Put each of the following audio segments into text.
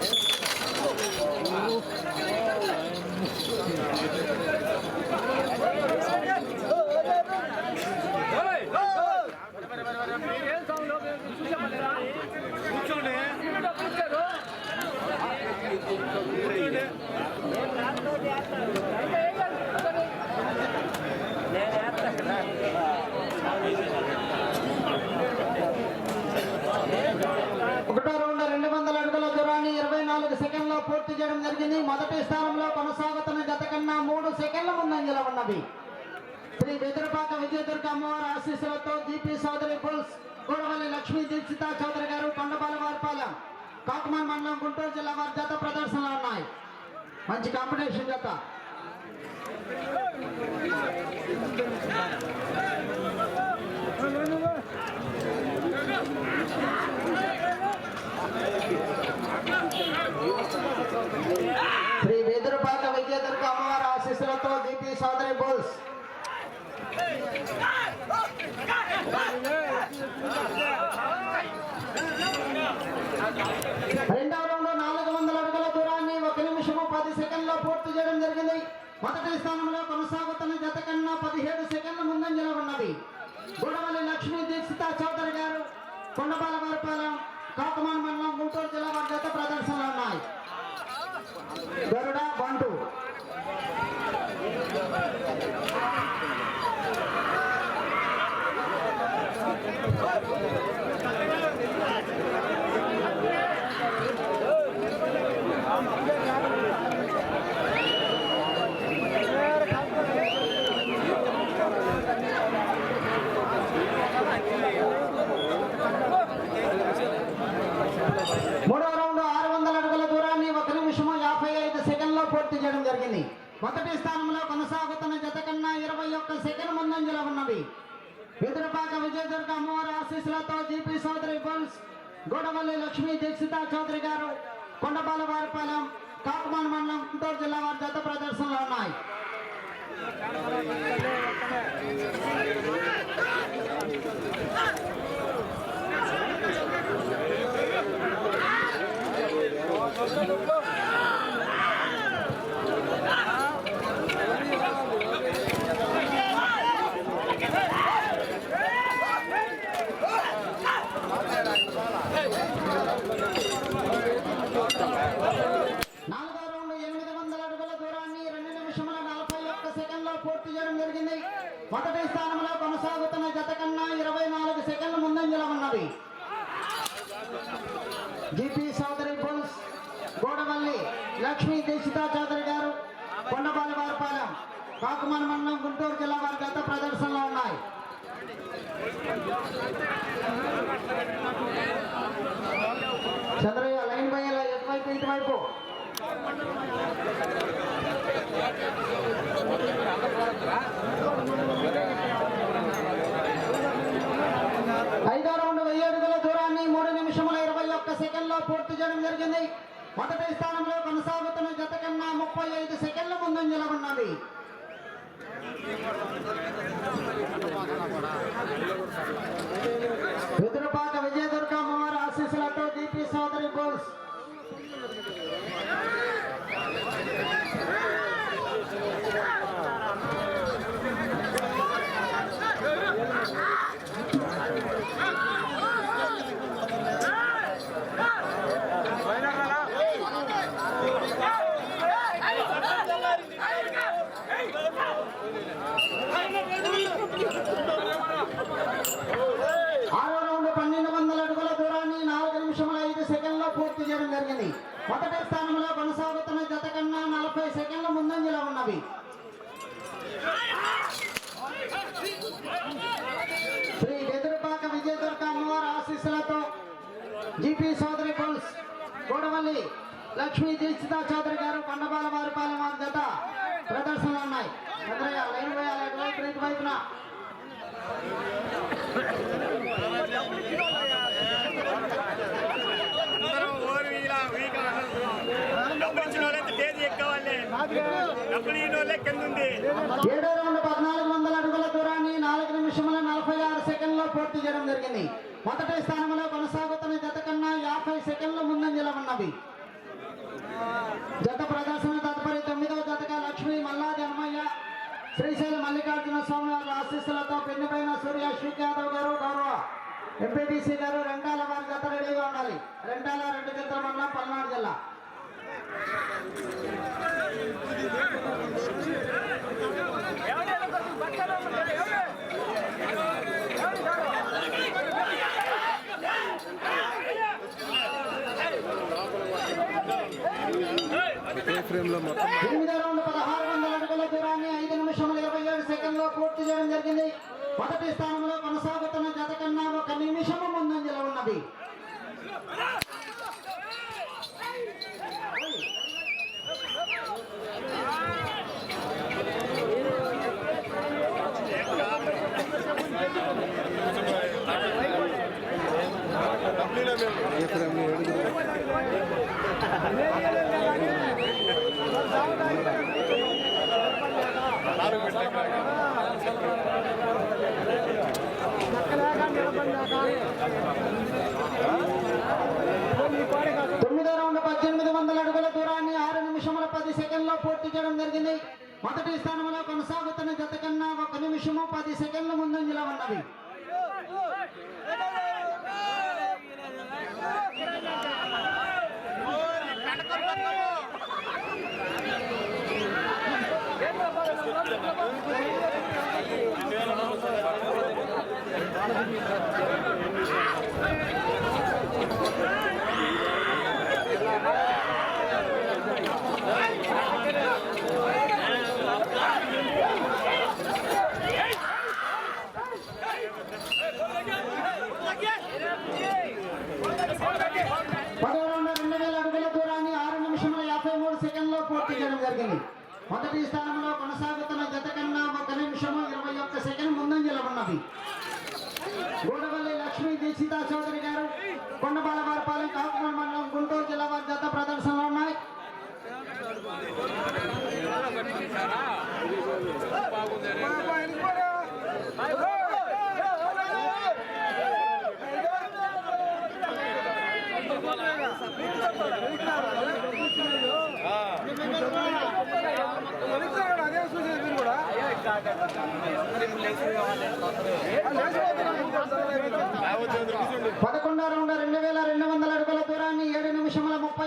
Yeah. పూర్తి చేయడం జరిగింది. మొదటి స్థానంలో కొనసాగుతున్న జత కన్నా మూడు సెకండ్ల ముందంజలో ఉన్నవి శ్రీ బెదురుపాక విజయదుర్గ అమ్మవారి ఆశీస్సులతో దీపి సోదరి బుల్స్ గోడవల్లి లక్ష్మీ దీక్షిత చౌదరి గారు కొండపాల వారిపాలెం కాకుమాన్ మండలం గుంటూరు జిల్లా వారి జత ప్రదర్శనలు ఉన్నాయి. మంచి కాంపిటీషన్ జత. మూడవ రౌండ్ ఆరు వందల అడుగుల దూరాన్ని ఒక నిమిషము యాభై ఐదు సెకండ్లో పూర్తి చేయడం జరిగింది. మొదటి స్థానంలో కొనసాగుతున్న జత కన్నా ఇరవై ఒక్క సెకండ్ ముందంజలో ఉన్నది ఎదురుపాక విజయదుర్గ అమ్మవారి ఆశీస్సులతో జీపీ సోదరి బుల్స్ గోడవల్లి లక్ష్మీ దీక్షిత చౌదరి గారు కొండపాల వారిపాలెం కాకుమాన్ మండలం గుంటూరు జిల్లా వారి జత ప్రదర్శనలు ఉన్నాయి నాలుగో రౌండ్ ఎనిమిది వందల అడుగుల దూరాన్ని రెండు నిమిషముల నలభై ఒక్క సెకండ్లో పూర్తి చేయడం జరిగింది మొదటి స్థానంలో కొనసాగుతున్న జత కన్నా ఇరవై నాలుగు సెకండ్ల ముందంజలో ఉన్నవి జిపి చౌదరి బుల్స్ గోడవల్లి లక్ష్మీ దీక్షితా చౌదరి గారు కొండపాలి వారిపాలెం కాకుమాన మండలం గుంటూరు జిల్లా వారి గత ప్రదర్శనలో ఉన్నాయి. చంద్రయ్య లైన్ బై ఎటువైపు ఇటువైపు? ఐదో రౌండ్ వెయ్యి అడుగుల దూరాన్ని మూడు నిమిషముల ఇరవై ఒక్క సెకండ్లో పూర్తి చేయడం జరిగింది. మొదటి స్థానంలో కొనసాగుతున్న జత కన్నా ముప్పై ఐదు సెకండ్ల ముందు నిలబడినది. ఎదురుపాక విజయదుర్గ అమ్మవారి ఆశీస్సులతో జీపీ సోదరి బోల్స్ ఆరో రౌండ్ పన్నెండు వందల అడుగుల దూరాన్ని నాలుగు నిమిషముల ఐదు సెకండ్లో పూర్తి చేయడం జరిగింది. మొదటి స్థానంలో కొనసాగుతున్న జత కన్నా నలభై సెకండ్ల ముందంజలో ఉన్నవి. శ్రీ వెదురుపాక విజయదుర్గ అమ్మవారి ఆశీస్సులతో జిపి సోదరి పుల్స్ గోడవల్లి లక్ష్మీ దీక్షిత చౌదరి గారు కొండపాల వారిపాలెం వారి జత ప్రదర్శనలు ఉన్నాయి. చంద్రయ్య లైన్ పోయాలి ఏడో రౌండ్ పద్నాలుగు వందల అడుగుల దూరాన్ని నాలుగు నిమిషముల నలభై ఆరు సెకండ్లో పూర్తి చేయడం జరిగింది. మొదటి స్థానంలో కొనసాగుతున్న జత కన్నా యాభై సెకండ్ల ముందంజలో ఉన్నవి జత ప్రదర్శన తదుపరి తొమ్మిదవ జతగా లక్ష్మి మల్లాది అమ్మయ్య శ్రీశైలం మల్లికార్జున స్వామి వారి ఆశీస్సులతో పెన్నుపైన సూర్య అశ్విక్ యాదవ్ గారు గౌరవ ఎంపీటీసీ గారు రెండాల వారి జత రెడీగా ఉండాలి. రెండాల రెండు జతల పల్నాడు జిల్లా. ఫ్రేమ్లో మొత్తం. ఎనిమిదో రౌండ్ పదహారు వందల అడుగుల దూరాన్ని ఐదు నిమిషముల ఇరవై ఏడు సెకండ్లో పూర్తి చేయడం జరిగింది. మొదటి స్థానంలో కొనసాగుతున్న జత కన్నా ఒక నిమిషము ముందంజలో ఉన్నది. తొమ్మిదో రౌండ్ పద్దెనిమిది వందల అడుగుల దూరాన్ని ఆరు నిమిషముల పది సెకండ్లో పూర్తి చేయడం జరిగింది. మొదటి స్థానంలో కొనసాగుతున్న జత కన్నా ఒక నిమిషము పది సెకండ్ల ముందంజలో ఉన్నది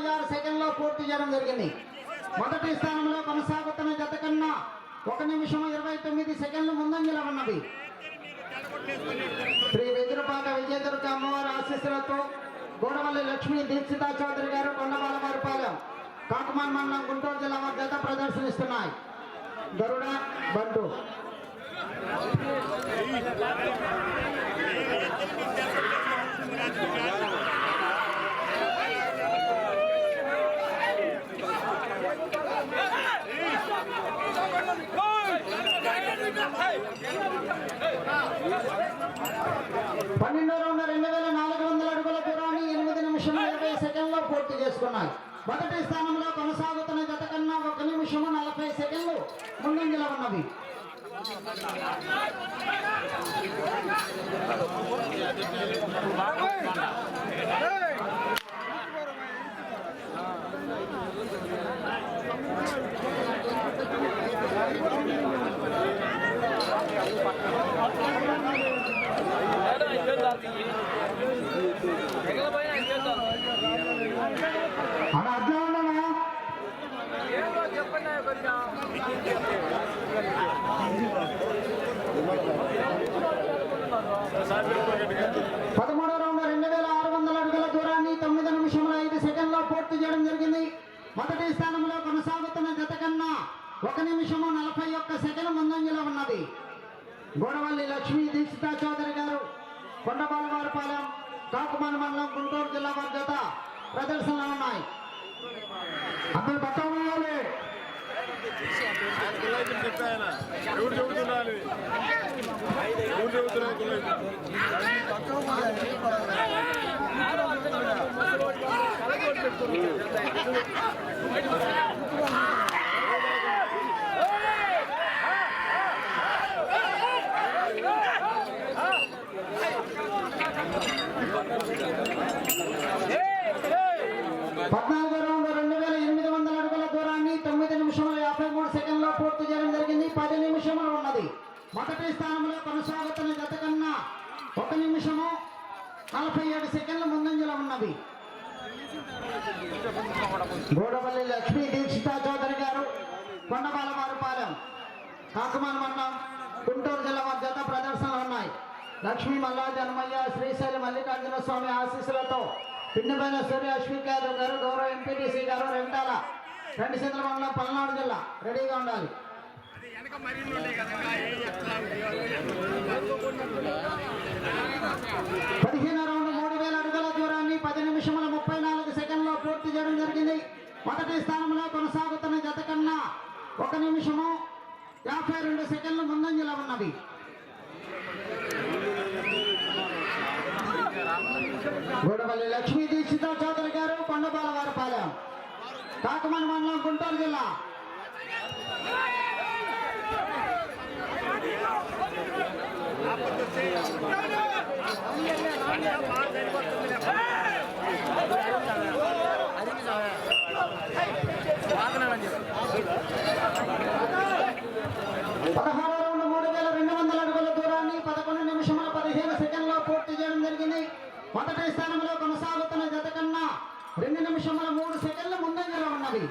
ఇరవై ముప్పై ఆరు సెకండ్లో పూర్తి చేయడం జరిగింది. మొదటి స్థానంలో కొనసాగుతున్న జత కన్నా ఒక నిమిషం ఇరవై తొమ్మిది సెకండ్లు ముందంజలో ఉన్నది. శ్రీ వెదురుపాక విజయదుర్గ అమ్మవారి ఆశీస్సులతో గోడవల్లి లక్ష్మీ దీక్షితా చౌదరి గారు కొండవాలవారిపాలెం కాకుమాన్ మండలం గుంటూరు జిల్లా వద్ద ప్రదర్శనిస్తున్నాయి. గరుడ బంటు. పన్నెండు వందల రెండు వేల నాలుగు వందల అడుగుల దూరాన్ని ఎనిమిది నిమిషం ఇరవై సెకండ్లో పూర్తి చేసుకున్నాయి. మొదటి స్థానంలో కొనసాగుతున్న గత కన్నా ఒక నిమిషము నలభై సెకండ్లు ముందంజలో ఉన్నది. పదమూడో రౌండ్ రెండు వేల ఆరు వందల అడుగుల దూరాన్ని తొమ్మిది నిమిషముల ఐదు సెకండ్లో పూర్తి చేయడం జరిగింది. మొదటి స్థానంలో కొనసాగుతున్న జత కన్నా ఒక నిమిషము నలభై ఒక్క సెకండ్ ముందంజలో ఉన్నది. గోడవల్లి లక్ష్మీ దీక్షిత చౌదరి గారు కొండబాలవారిపాలెం కాకుమాన మండలం గుంటూరు జిల్లా వారి జత ప్రదర్శనలో ఉన్నాయి. అందరు పట్టాలి చెబుతున్నారు? ఎవరు చెబుతున్నారు పద్నాలుగో రౌండ్ రెండు వేల ఎనిమిది స్థానంలో కొనసాగుతున్న జత కన్నా ఒక నిమిషము నలభై ఏడు సెకండ్ల ముందంజలో ఉన్నవి గోడవల్లి లక్ష్మీ దీక్షిత చౌదరి గారు కొండబాలవారిపాలెం కాకుమాన మండలం గుంటూరు జిల్లా వారి జత ప్రదర్శనలు ఉన్నాయి. లక్ష్మీ మల్లా జన్మయ్య శ్రీశైలి మల్లికార్జున స్వామి ఆశీస్సులతో పిన్నపైన సూర్య అశ్విక్ యాదవ్ గారు గౌరవ ఎంపీటీసీ గారు రెంటాల రెండు సెంట్ల మండలం పల్నాడు జిల్లా రెడీగా ఉండాలి. పదిహేను రౌండ్ మూడు వేల అడుగుల దూరాన్ని పది నిమిషముల ముప్పై నాలుగు సెకండ్లో పూర్తి చేయడం జరిగింది. మొదటి స్థానంలో కొనసాగుతున్న జత కన్నా ఒక నిమిషము యాభై రెండు సెకండ్లు ముందంజలో ఉన్నది. గూడపల్లి లక్ష్మీ దీక్షిత చౌదరి గారు కొండపాల వారిపాలెం కాకమని మండలం గుంటూరు జిల్లా. పదహారు రౌండ్ మూడు వేల రెండు వందల అడుగుల దూరాన్ని పదకొండు నిమిషముల పదిహేను సెకండ్లో పూర్తి చేయడం జరిగింది. మొదటి స్థానంలో కొనసాగుతున్న జత కన్నా రెండు నిమిషముల మూడు సెకండ్ల ముందంజలో ఉన్నవి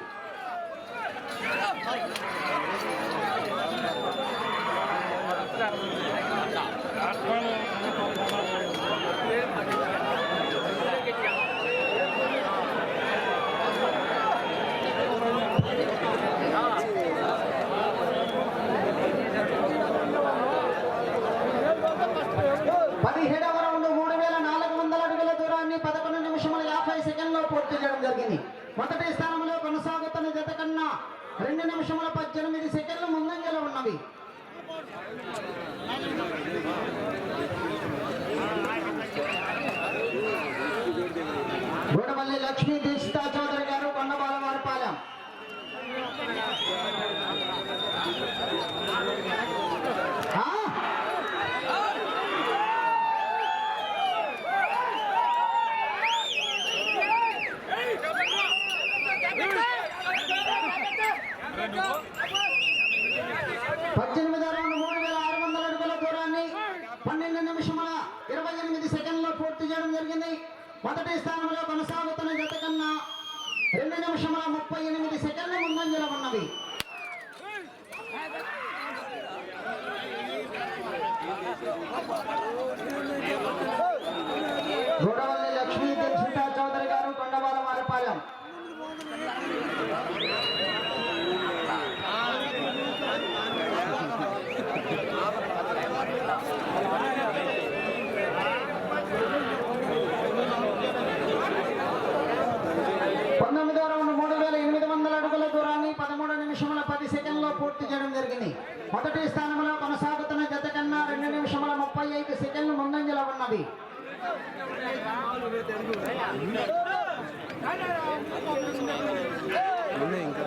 పదిహేడవ రౌండ్ మూడు వేల నాలుగు వందల అడుగుల దూరాన్ని పదకొండు నిమిషముల యాభై సెకండ్లో పూర్తి చేయడం జరిగింది మొదటి స్థానంలో కొనసాగుతున్న జత కన్నా రెండు నిమిషముల పద్దెనిమిది సెకండ్లు ముందంజలో ఉన్నవి గూడవల్లి లక్ష్మీ దీక్షిత చౌదరి గారు కొండబాలవారిపాలెం ఆ? పద్దెనిమిది రౌండ్ మూడు వేల ఆరు వందల అడుగుల దూరాన్ని పన్నెండు నిమిషముల ఇరవై ఎనిమిది సెకండ్లో పూర్తి చేయడం జరిగింది మొదటి స్థానంలో కొనసాగుతున్న జత కన్నా రెండు నిమిషముల ముప్పై ఎనిమిది సెకండ్ల ముందంజలో ఉన్నవి గూడవల్లి లక్ష్మీ దీక్షిత చౌదరి గారు కొండవాల వారిపాలెం పంతొమ్మిదో రౌండ్ మూడు వేల ఎనిమిది వందల అడుగుల దూరాన్ని పదమూడు నిమిషముల పది సెకండ్లో పూర్తి చేయడం జరిగింది మొదటి స్థానంలో కొనసాగుతున్న జత కన్నా రెండు నిమిషముల ముప్పై ఐదు సెకండ్లు ముందంజలో ఉన్నవి ఉన్నాయి ఇంకా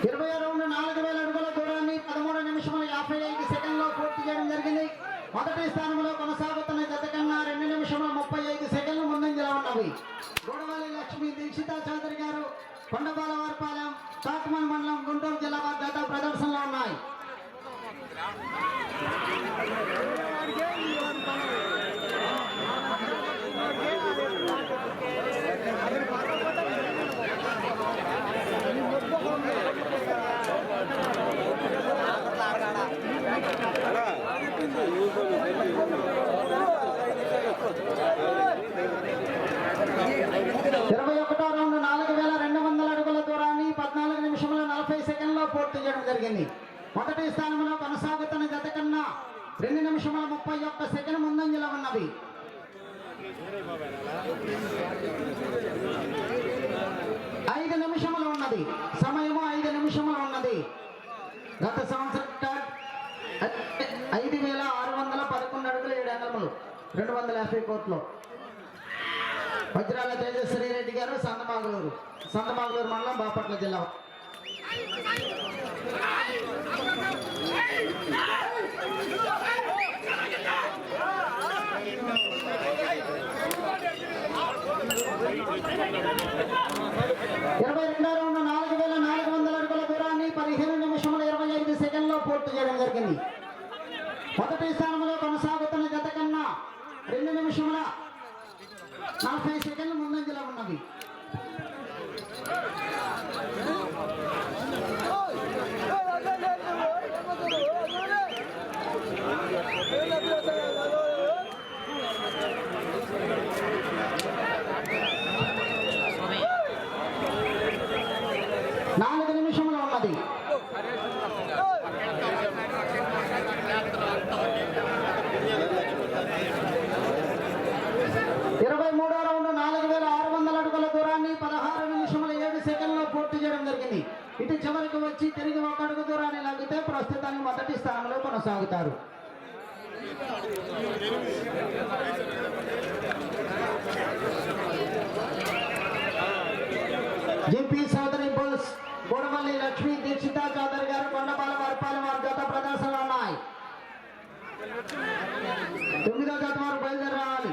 ఇరవై రౌండ్ నాలుగు వేల అడుగుల దూరాన్ని పదమూడు నిమిషముల యాభై ఐదు సెకండ్లో పూర్తి చేయడం జరిగింది మొదటి స్థానంలో కొనసాగుతున్న జత కన్నా రెండు నిమిషముల ముప్పై ఐదు సెకండ్లు ముందంజలో ఉన్నవి గోడవల్లి లక్ష్మీ దీక్షిత చౌదరి గారు కొండపాల వారిపాలెం కాకుమన్ మండలం గుంటూరు జిల్లా వారి జత ప్రదర్శనలో ఉన్నాయి. ఇరవై ఒకటో రౌండ్ నాలుగు వేల రెండు వందల అడుగుల దూరాన్ని పద్నాలుగు నిమిషముల నలభై సెకండ్లో పూర్తి చేయడం జరిగింది. మొదటి స్థానంలో కొనసాగుతున్న జత కన్నా రెండు నిమిషముల ముప్పై ఒక్క సెకండ్ ముందంజలో ఉన్నది. ఐదు నిమిషములు ఉన్నది. సమయము ఐదు నిమిషములు ఉన్నది. గత సంవత్సరం ఐదు వేల ఆరు వందల పదకొండు అడుగులు ఏడు అంగళములు రెండు వందల యాభై కోట్లు. వజ్రాల తేజశ్వరి రెడ్డి గారు సంతమాగులూరు. సంతమాగులూరు మండలం బాపట్ల జిల్లా. ఇరవై రెండో రౌండ్ నాలుగు వేల నాలుగు వందల అడుగుల దూరాన్ని పదిహేను నిమిషముల ఇరవై ఐదు సెకండ్లో పూర్తి చేయడం జరిగింది. మొదటి స్థానంలో కొనసాగుతున్న జత కన్నా రెండు నిమిషముల నలభై సెకండ్లు ముందంజలో ఉన్నవి నాలుగు నిమిషములు ఉన్నది ఇరవై మూడో రౌండ్ నాలుగు వేల ఆరు వందల అడుగుల దూరాన్ని పదహారు నిమిషముల ఏడు సెకండ్లో పూర్తి చేయడం జరిగింది ఇటు చివరికి వచ్చి తిరిగి ఒక అడుగు దూరాన్ని లాగితే ప్రస్తుతానికి మొదటి స్థానంలో కొనసాగుతారు. జెపి సోదరి బుల్స్ గోడవల్లి లక్ష్మీ దీక్షిత చౌదరి గారు కొండపాల వర్పాలి వారి జత ప్రదర్శనలు ఉన్నాయి. తొమ్మిదో గత వారు బయలుదేరాలి రావాలి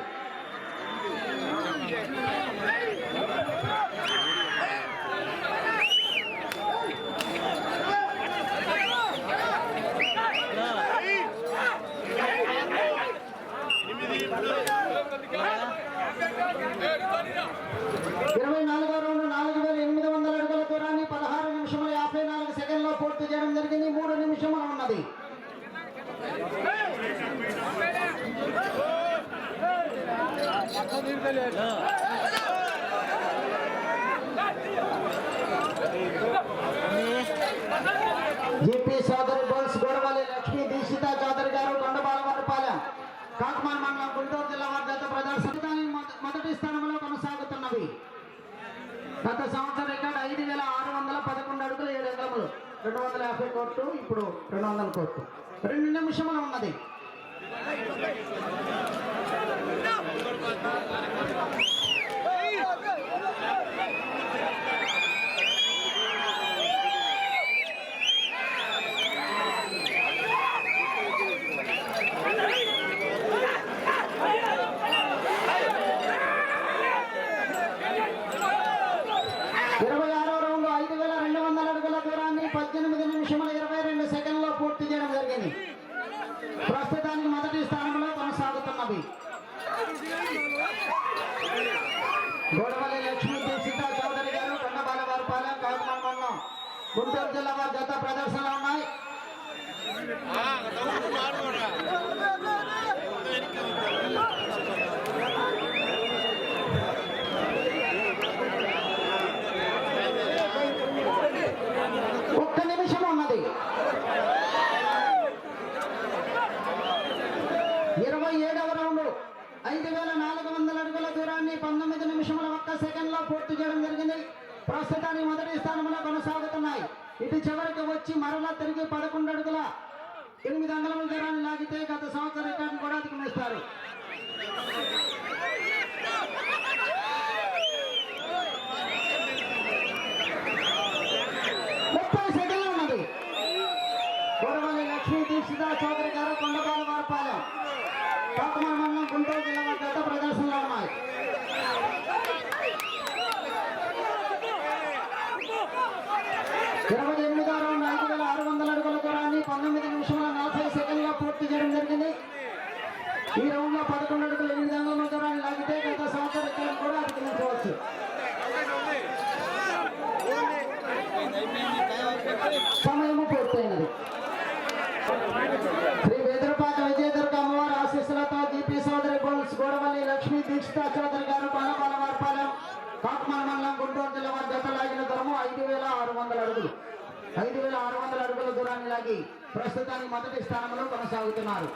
ఇరవై నాలుగో రౌండ్ నాలుగు వేల ఎనిమిది వందల అడుగుల దూరాన్ని పదహారు నిమిషముల యాభై నాలుగు సెకండ్లో పూర్తి చేయడం జరిగింది మూడు నిమిషముల ఉన్నది జేపీ సోదరి బోల్స్ గోడవల్లి లక్ష్మీ దీక్షిత చౌదరి గారు కొండబాలవారిపాలెం కాకమాన్ మండలం గుంటూరు జిల్లా వారి జత ప్రదర్శన మొదటి స్థానంలో కొనసాగుతున్నవి. గత సంవత్సరం రికార్డు ఐదు వేల ఆరు వందల పదకొండు అడుగులు ఏడు అంగములు రెండు వందల యాభై కోట్లు ఇప్పుడు రెండు వందల కోట్లు. రెండు నిమిషములు ఉన్నది ఇరవై ఆరో రౌండ్ ఐదు వేల రెండు వందల అడుగుల దూరాన్ని పద్దెనిమిది నిమిషముల ఇరవై రెండు సెకండ్లో పూర్తి చేయడం జరిగింది. ప్రస్తుతానికి మొదటి స్థానంలో కొనసాగుతున్నది. గోడవల్లి లక్ష్మీ సీతా చౌదరి గారు కొండబాల వారిపాలెం కాకినాడ మండలం. గుంటూరు జిల్లా వారి జత ప్రదర్శన ఉన్నాయి ఒక్క నిమిషం ఉన్నది ఇరవై ఏడవ రౌండ్ ఐదు వేల నాలుగు వందల అడుగుల దూరాన్ని పంతొమ్మిది నిమిషముల ఒక్క సెకండ్లో పూర్తి చేయడం జరిగింది. ప్రస్తుతానికి మొదటి స్థానంలో కొనసాగుతున్నాయి. ఇటు చివరికి వచ్చి మరలా తిరిగి పదకొండు అడుగుల ఎనిమిది వందల దూరాన్ని లాగితే గత సంవత్సరం రికార్డును కూడా అధిగమిస్తారు. ముప్పై సెకండ్లు ఉన్నది. గొడవల్లి లక్ష్మీ దీక్షిత చౌదరి గారు కొండపాల వారపాలెం. కాకమాన మండలం గుంటూరు జిల్లా వారి ప్రదర్శనలో ఉన్నాయి. ఇరవై ఎనిమిదో రౌండ్ ఐదు వేల ఆరు వందల అడుగుల దూరాన్ని పంతొమ్మిది నిమిషముల నలభై సెకండ్లో పూర్తి చేయడం జరిగింది. ఈ రౌండ్లో పదకొండు అడుగులు ఎనిమిది వందల దూరాన్ని లాగితే గత సంవత్సరం రికార్డు కూడా అధిగమించవచ్చు సమయము పూర్తయినది. శ్రీ వేదరపాక విజయ దుర్గ అమ్మవారి ఆశీస్సులతో జీపీ సోదరి గోడవల్లి లక్ష్మీ దీక్షిత చౌదరి గారు కొనపాల వారిపాలెం కాకమాన మండలం గుంటూరు జిల్లా వారి జత లాగిన దూరము ఐదు వేల ఆరు వందల అడుగులు. ఐదు వేల ఆరు వందల అడుగుల దూరాన్ని లాగి ప్రస్తుతానికి మొదటి స్థానంలో కొనసాగుతున్నారు.